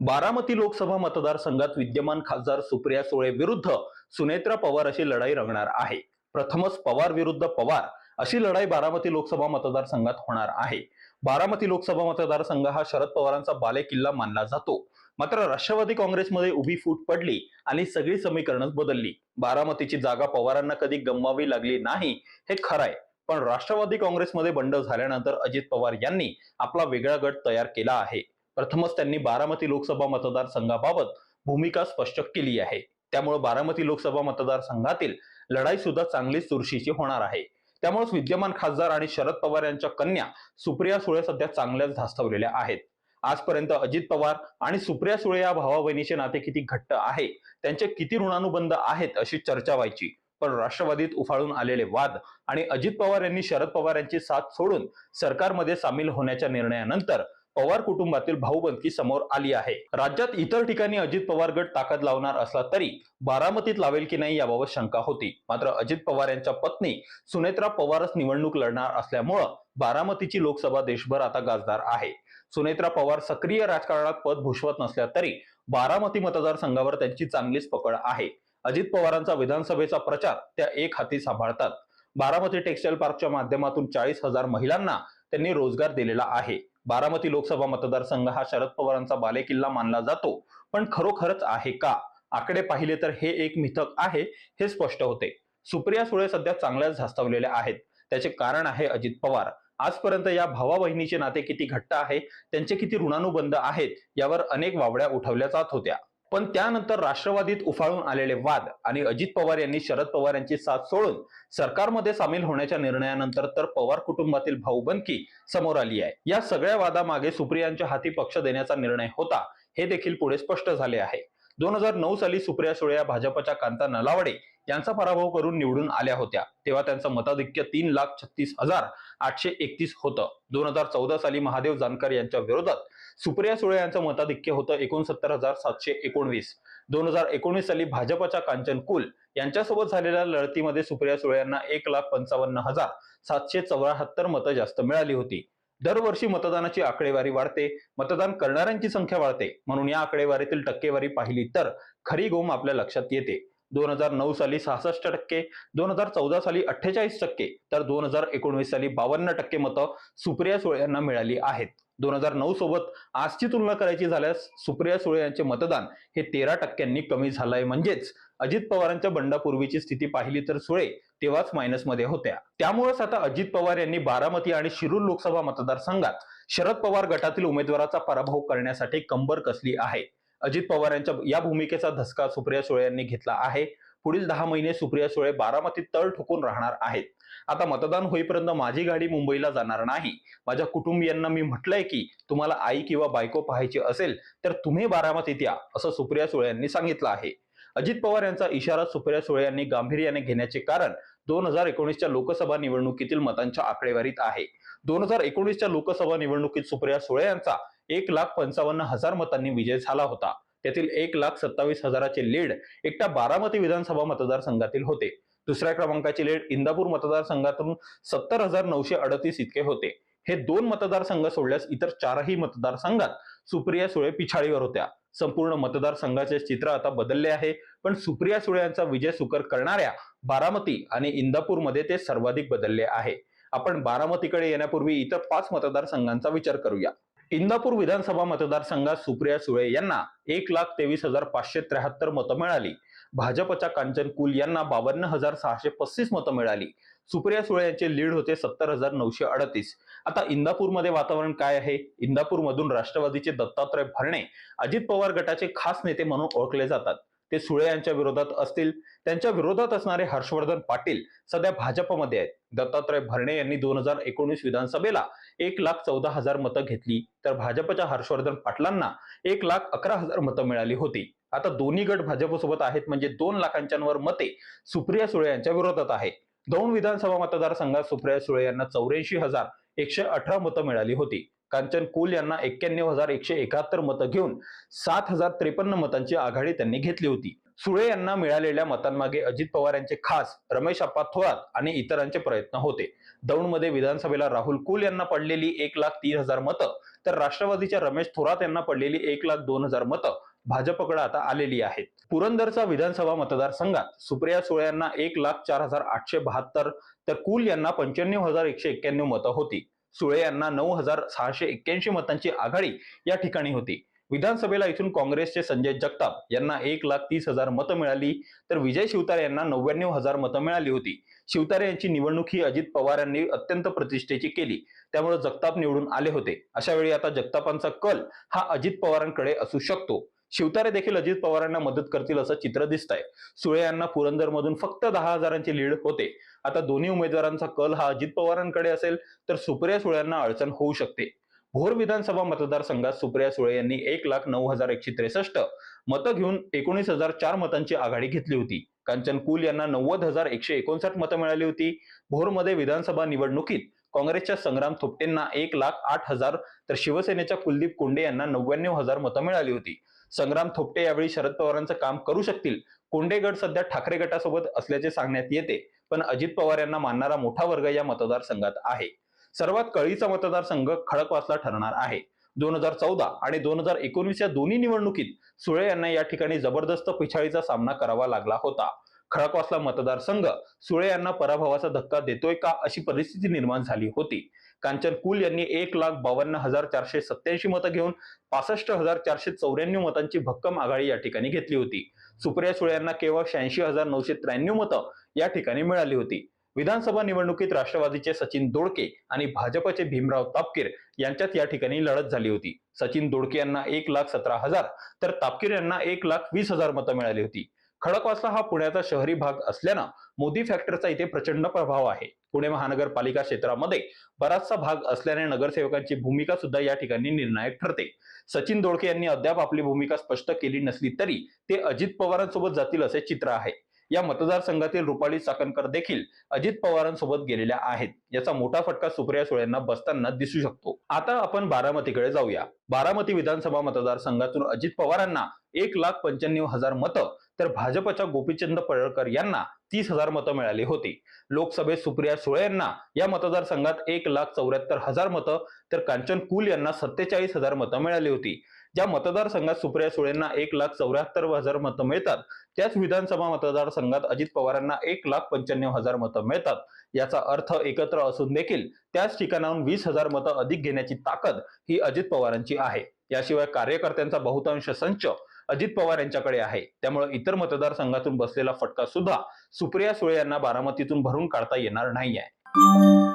बारामती लोकसभा मतदारसंघात विद्यमान खासदार सुप्रिया सुळे विरुद्ध सुनेत्रा पवार अशी लढाई रंगणार आहे. प्रथमच पवार विरुद्ध पवार अशी लढाई बारामती लोकसभा मतदारसंघात होणार आहे. बारामती लोकसभा मतदारसंघ हा शरद पवारांचा बालेकिल्ला मानला जातो. मात्र राष्ट्रवादी काँग्रेसमध्ये उभी फूट पडली आणि सगळी समीकरणच बदलली. बारामतीची जागा पवारांना कधी गमवावी लागली नाही हे खरंय. पण राष्ट्रवादी काँग्रेसमध्ये बंड झाल्यानंतर अजित पवार यांनी आपला वेगळा गट तयार केला आहे. प्रथमच त्यांनी बारामती लोकसभा मतदारसंघाबाबत भूमिका स्पष्ट केली आहे. त्यामुळे बारामती लोकसभा मतदारसंघातील लढाई सुद्धा चांगलीच चुरशीची होणार आहे. त्यामुळेच विद्यमान खासदार आणि शरद पवार यांच्या कन्या सुप्रिया सुळे सध्या चांगल्याच धास्तवलेल्या आहेत. आजपर्यंत अजित पवार आणि सुप्रिया सुळे या भावा बहिणीचे नाते किती घट्ट आहे? त्यांचे किती ऋणानुबंध आहेत अशी चर्चा व्हायची. पण राष्ट्रवादीत उफाळून आलेले वाद आणि अजित पवार यांनी शरद पवार यांची साथ सोडून सरकारमध्ये सामील होण्याच्या निर्णयानंतर पवार कुटुंबातील भाऊबंदकी समोर आली आहे. राज्यात इतर ठिकाणी अजित पवार गट ताकद लावणार असला तरी बारामतीत लावेल की नाही याबाबत शंका होती. मात्र अजित पवार यांच्या पत्नी सुनेत्रा पवारच निवडणूक लढणार असल्यामुळं बारामतीची लोकसभा देशभर आता गाजदार आहे. सुनेत्रा पवार सक्रिय राजकारणात पद भूषवत नसल्या तरी बारामती मतदारसंघावर त्यांची चांगलीच पकड आहे. अजित पवारांचा विधानसभेचा प्रचार त्या एक हाती सांभाळतात. बारामती टेक्सटाईल पार्कच्या माध्यमातून चाळीस हजार महिलांना त्यांनी रोजगार दिलेला आहे. बारामती लोकसभा मतदारसंघ हा शरद पवारांचा बालेकिल्ला मानला जातो. पण खरोखरच आहे का? आकडे पाहिले तर हे एक मिथक आहे हे स्पष्ट होते. सुप्रिया सुळे सध्या चांगल्याच झास्तावलेल्या आहेत. त्याचे कारण आहे अजित पवार. आजपर्यंत या भावा बहिणीचे नाते किती घट्ट आहे त्यांचे किती ऋणानुबंध आहेत यावर अनेक वावड्या उठवल्या जात होत्या. पण त्यानंतर राष्ट्रवादीत उफाळून आलेले वाद आणि अजित पवार यांनी शरद पवार यांची साथ सोडून सरकारमध्ये सामील होण्याच्या निर्णयानंतर तर पवार कुटुंबातील भाऊबंदकी समोर आली आहे. या सगळ्या वादामागे सुप्रियांच्या हाती पक्ष देण्याचा निर्णय होता हे देखील पुढे स्पष्ट झाले आहे. दोन हजार नऊ साली सुप्रिया सुळे या भाजपच्या कांता नलावडे यांचा पराभव करून निवडून आल्या होत्या. तेव्हा त्यांचं मताधिक्य तीन लाख छत्तीस हजार आठशे एकतीस होतं. दोन हजार चौदा साली महादेव जानकर यांच्या विरोधात सुप्रिया सुळे यांचं मताधिक्य होतं एकोणसत्तर हजार सातशे एकोणवीस. दोन हजार एकोणीस साली भाजपच्या कांचन कुल यांच्यासोबत झालेल्या लढतीमध्ये सुप्रिया सुळे यांना एक लाख पंचावन्न हजार सातशे चौऱ्याहत्तर मतं जास्त मिळाली होती. दरवर्षी मतदानाची आकडेवारी वाढते मतदान करणाऱ्यांची संख्या वाढते. म्हणून या आकडेवारीतील टक्केवारी पाहिली तर खरी गोम आपल्या लक्षात येते. दोन हजार नऊ साली सहासष्ट टक्के दोन हजार चौदा साली अठ्ठेचाळीस टक्के तर दोन हजार एकोणवीस साली बावन्न टक्के मतं सुप्रिया सुळे यांना मिळाली आहेत. दोन हजार नऊ सोबत आजची तुलना करायची झाल्यास सुप्रिया सुळे यांचे मतदान हे तेरा टक्क्यांनी कमी झालंय. म्हणजेच अजित पवारांच्या बंडापूर्वीची स्थिती पाहिली तर सुळे तेव्हाच मायनसमध्ये होत्या. त्यामुळेच आता अजित पवार यांनी बारामती आणि शिरूर लोकसभा मतदारसंघात शरद पवार गटातील उमेदवाराचा पराभव करण्यासाठी कंबर कसली आहे? अजित पवार यांच्या या भूमिकेचा धसका सुप्रिया सुळे यांनी घेतला आहे. पुढील दहा महिने सुप्रिया सुळे बारामतीत तळ ठोकून राहणार आहेत. आता मतदान होईपर्यंत माझी गाडी मुंबईला जाणार नाही. माझ्या कुटुंबियांना मी म्हटलंय की तुम्हाला आई किंवा बायको पाहायची असेल तर तुम्ही बारामतीत या असं सुप्रिया सुळे यांनी सांगितलं आहे. अजित पवार यांचा इशारा सुप्रिया सुळे यांनी गांभीर्याने घेण्याचे कारण दोन हजार एकोणीसच्या लोकसभा निवडणुकीतील मतांच्या आकडेवारीत आहे. दोन हजार एकोणीसच्या लोकसभा निवडणुकीत सुप्रिया सुळे यांचा एक लाख पंचावन्न हजार मतांनी विजय झाला होता. त्यातील एक लाख सत्तावीस हजाराचे लीड एकटा बारामती विधानसभा मतदारसंघातील होते. दुसऱ्या क्रमांकाची लीड इंदापूर मतदारसंघातून सत्तर हजार नऊशे अडतीस इतके होते. हे दोन मतदारसंघ सोडल्यास इतर चारही मतदारसंघात सुप्रिया सुळे पिछाडीवर होत्या. संपूर्ण मतदारसंघाचे चित्र आता बदलले आहे. पण सुप्रिया सुळे यांचा विजय सुकर करणाऱ्या बारामती आणि इंदापूरमध्ये ते सर्वाधिक बदलले आहे. आपण बारामतीकडे येण्यापूर्वी इतर पाच मतदारसंघांचा विचार करूया. इंदापूर विधानसभा मतदारसंघात सुप्रिया सुळे यांना एक लाख तेवीस हजार पाचशे त्र्याहत्तर मतं मिळाली. भाजपच्या कांचन कुल यांना बावन्न हजार सहाशे पस्तीस मतं मिळाली. सुप्रिया सुळे यांचे लीड होते सत्तर हजार नऊशे अडतीस. आता इंदापूरमध्ये वातावरण काय आहे? इंदापूरमधून राष्ट्रवादीचे दत्तात्रय भरणे अजित पवार गटाचे खास नेते म्हणून ओळखले जातात. ते सुळे यांच्या विरोधात असतील. त्यांच्या विरोधात असणारे हर्षवर्धन पाटील सध्या भाजपमध्ये आहेत. दत्तात्रय भरणे यांनी दोन हजार एकोणीस विधानसभेला एक लाख चौदा हजार मतं घेतली. तर भाजपच्या हर्षवर्धन पाटलांना एक लाख अकरा हजार मतं मिळाली होती. आता दोन्ही गट भाजपसोबत आहेत म्हणजे दोन लाखांच्यावर मते सुप्रिया सुळे यांच्या विरोधात आहे. दोन विधानसभा मतदारसंघात सुप्रिया सुळे यांना चौऱ्याऐंशी हजार एकशे अठरा मतं मिळाली होती. कांचन कुल यांना एक्क्याण्णव हजार एकशे एकाहत्तर मतं घेऊन सात हजार त्रेपन्न मतांची आघाडी त्यांनी घेतली होती. सुळे यांना मिळालेल्या मतांमागे अजित पवार यांचे खास रमेश अप्पा थोरात आणि इतरांचे प्रयत्न होते. दौंडमध्ये विधानसभेला राहुल कुल यांना पडलेली एक लाख तीन हजार मतं तर राष्ट्रवादीच्या रमेश थोरात यांना पडलेली एक लाख दोन हजार मतं भाजपकडे आता आलेली आहेत. पुरंदरचा विधानसभा मतदारसंघात सुप्रिया सुळे यांना एक लाख चार हजार आठशे बहात्तर तर कुल यांना पंच्याण्णव हजार एकशे एक्क्याण्णव मतं होती. सुळे यांना नऊ हजार सहाशे एक्क्याऐंशी मतांची आघाडी या ठिकाणी होती. विधानसभेला इथून काँग्रेसचे संजय जगताप यांना एक लाख तीस हजार मतं मिळाली तर विजय शिवतारे यांना नव्याण्णव हजार मतं मिळाली होती. शिवतारे यांची निवडणूक ही अजित पवार यांनी अत्यंत प्रतिष्ठेची केली. त्यामुळे जगताप निवडून आले होते. अशा वेळी आता जगतापांचा कल हा अजित पवारांकडे असू शकतो. शिवतारे देखील अजित पवारांना मदत करतील असं चित्र दिसत आहे सुळे यांना पुरंदरमधून फक्त दहा हजारांची लीड होते. आता दोन्ही उमेदवारांचा कल हा अजित पवारांकडे असेल तर सुप्रिया सुळ्यांना अडचण होऊ शकते. भोर विधानसभा मतदारसंघात सुप्रिया सुळे यांनी एक लाख नऊ हजार एकशे त्रेसष्ट मतं घेऊन एकोणीस हजार चार मतांची आघाडी घेतली होती. कांचन कुल यांना नव्वद हजार एकशे एकोणसाठ मतं मिळाली होती. भोरमध्ये विधानसभा निवडणुकीत काँग्रेसच्या संग्राम थोपटेंना एक लाख आठ हजार तर शिवसेनेच्या कुलदीप कोंडे यांना नव्याण्णव हजार मतं मिळाली होती. संग्राम थोपटे यावेळी शरद पवारांचं काम करू शकतील. कोंडे गट सध्या ठाकरे गटासोबत असल्याचे सांगण्यात येते पण अजित पवार यांना मानणारा मोठा वर्ग या मतदारसंघात आहे. सर्वात कळीचा मतदारसंघ खडकवासला ठरणार आहे. दोन हजार चौदा आणि दोन हजार एकोणीस या दोन्ही निवडणुकीत सुळे यांना या ठिकाणी जबरदस्त पिछाळीचा सामना करावा लागला होता. खडकवासला मतदारसंघ सुळे यांना पराभवाचा धक्का देतोय का अशी परिस्थिती निर्माण झाली होती. कांचन कुल यांनी एक लाख बावन्न हजार चारशे सत्याऐंशी मतं घेऊन पासष्ट हजार चारशे चौऱ्याण्णव मतांची भक्कम आघाडी या ठिकाणी घेतली होती. सुप्रिया सुळे यांना केवळ शहाऐंशी हजार नऊशे त्र्याण्णव मतं या ठिकाणी मिळाली होती. विधानसभा निवडणुकीत राष्ट्रवादीचे सचिन दोडके आणि भाजपचे भीमराव तापकीर यांच्यात या ठिकाणी लढत झाली होती. सचिन दोडके यांना एक लाख सतरा हजार तर तापकीर यांना एक लाख वीस हजार मतं मिळाली होती. खडकवासला हा पुण्याचा शहरी भाग असल्यानं मोदी फॅक्टरचा इथे प्रचंड प्रभाव आहे. पुणे महानगरपालिका क्षेत्रामध्ये बराचसा भाग असल्याने नगरसेवकांची भूमिका सुद्धा या ठिकाणी निर्णायक ठरते. सचिन दोडके यांनी अद्याप आपली भूमिका स्पष्ट केली नसली तरी ते अजित पवारांसोबत जातील असे चित्र आहे. या मतदारसंघातील रुपाली चाकणकर देखील अजित पवारांसोबत गेलेल्या आहेत. याचा मोठा फटका सुप्रिया सुळेंना बसताना दिसू शकतो. आता आपण बारामतीकडे जाऊया. बारामती विधानसभा मतदारसंघातून अजित पवारांना एक लाख पंच्याण्णव हजार मतं तर भाजपच्या गोपीचंद पडळकर यांना तीस हजार मतं मिळाली होती. लोकसभेत सुप्रिया सुळे यांना या मतदारसंघात एक लाख चौऱ्याहत्तर हजार मतं तर कांचन कुल यांना सत्तेचाळीस हजार मतं मिळाली होती. ज्या मतदारसंघात सुप्रिया सुळेंना एक लाख चौऱ्याहत्तर हजार मतं मिळतात त्याच विधानसभा मतदारसंघात अजित पवारांना एक लाख पंच्याण्णव हजार मतं मिळतात. याचा अर्थ एकत्र असून देखील त्याच ठिकाणाहून वीस हजार मतं अधिक घेण्याची ताकद ही अजित पवारांची आहे. याशिवाय कार्यकर्त्यांचा बहुतांश संच अजित पवार यांच्याकडे आहे. त्यामुळे इतर मतदारसंघातून बसलेला फटका सुद्धा सुप्रिया सुळे यांना बारामतीतून भरून काढता येणार नाही आहे